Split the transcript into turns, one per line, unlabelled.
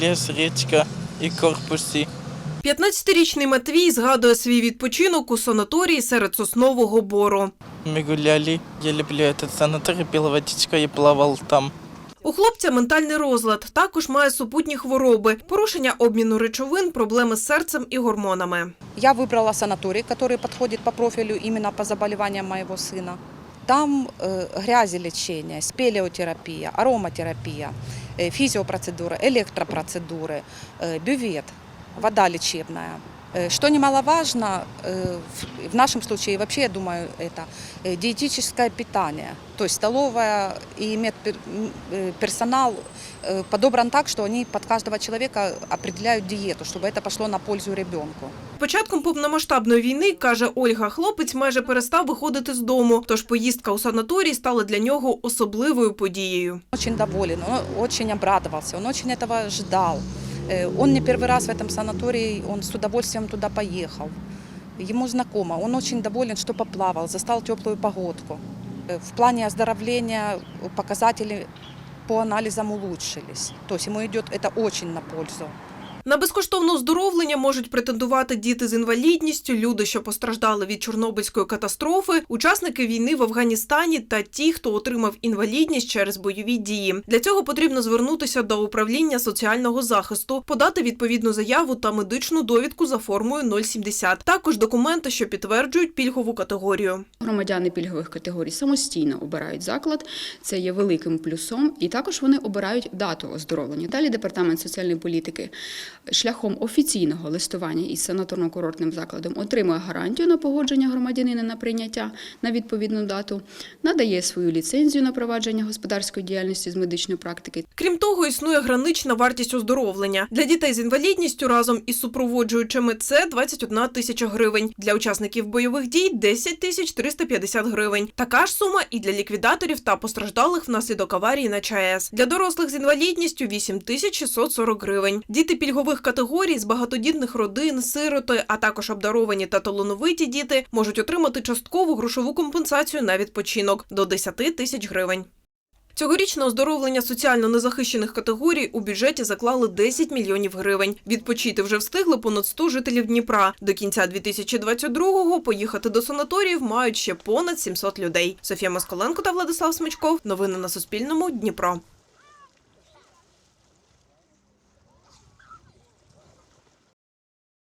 лес, речка и корпусы.
15-річний Матвій згадує свій відпочинок у санаторії серед соснового бору.
Мы гуляли, я люблю этот санаторий, пил водичку и плавал там.
У хлопця ментальний розлад, також має супутні хвороби, порушення обміну речовин, проблеми з серцем і гормонами.
Я выбрала санаторий, который подходит по профилю именно по заболеваниям моего сына. Там э, грязелечение, спелеотерапия, ароматерапия, э, физиопроцедуры, электропроцедуры, э, бювет, вода лечебная. Э, Что немаловажно, э, в- в нашем случае, и вообще, я думаю, это э, диетическое питание. То есть столовая и медперсонал э, подобран так, что они под каждого человека определяют диету, чтобы это пошло на пользу ребенку.
З Початком повномасштабної війни, каже Ольга, хлопець майже перестав виходити з дому, тож поїздка у санаторій стала для нього особливою подією.
Очень доволен, он очень обрадовался, он очень этого ждал. Э, Он не первый раз в этом санатории, он с удовольствием туда поехал. Ему знакомо, он очень доволен, что поплавал, застал теплую погодку. Э, В плане оздоровления показатели по анализам улучшились. То есть ему идет это очень на пользу.
На безкоштовне оздоровлення можуть претендувати діти з інвалідністю, люди, що постраждали від Чорнобильської катастрофи, учасники війни в Афганістані та ті, хто отримав інвалідність через бойові дії. Для цього потрібно звернутися до управління соціального захисту, подати відповідну заяву та медичну довідку за формою 070. Також документи, що підтверджують пільгову категорію.
Громадяни пільгових категорій самостійно обирають заклад, це є великим плюсом, і також вони обирають дату оздоровлення. Далі департамент соціальної політики шляхом офіційного листування із санаторно-курортним закладом отримує гарантію на погодження громадянина на прийняття на відповідну дату, надає свою ліцензію на провадження господарської діяльності з медичної практики
Крім того, існує гранична вартість оздоровлення. Для дітей з інвалідністю разом із супроводжуючими це 21 тисяча гривень. Для учасників бойових дій 10 тисяч 350 гривень. Така ж сума і для ліквідаторів та постраждалих внаслідок аварії на ЧАЕС. Для дорослих з інвалідністю 8 тисяч 640 гривень. Діти пільгових категорій з багатодітних родин, сироти, а також обдаровані та талановиті діти можуть отримати часткову грошову компенсацію на відпочинок до 10 тисяч гривень. Цьогоріч на оздоровлення соціально незахищених категорій у бюджеті заклали 10 мільйонів гривень. Відпочити вже встигли понад 100 жителів Дніпра. До кінця 2022-го поїхати до санаторіїв мають ще понад 700 людей. Софія Москаленко та Владислав Смичков. Новини на Суспільному. Дніпро.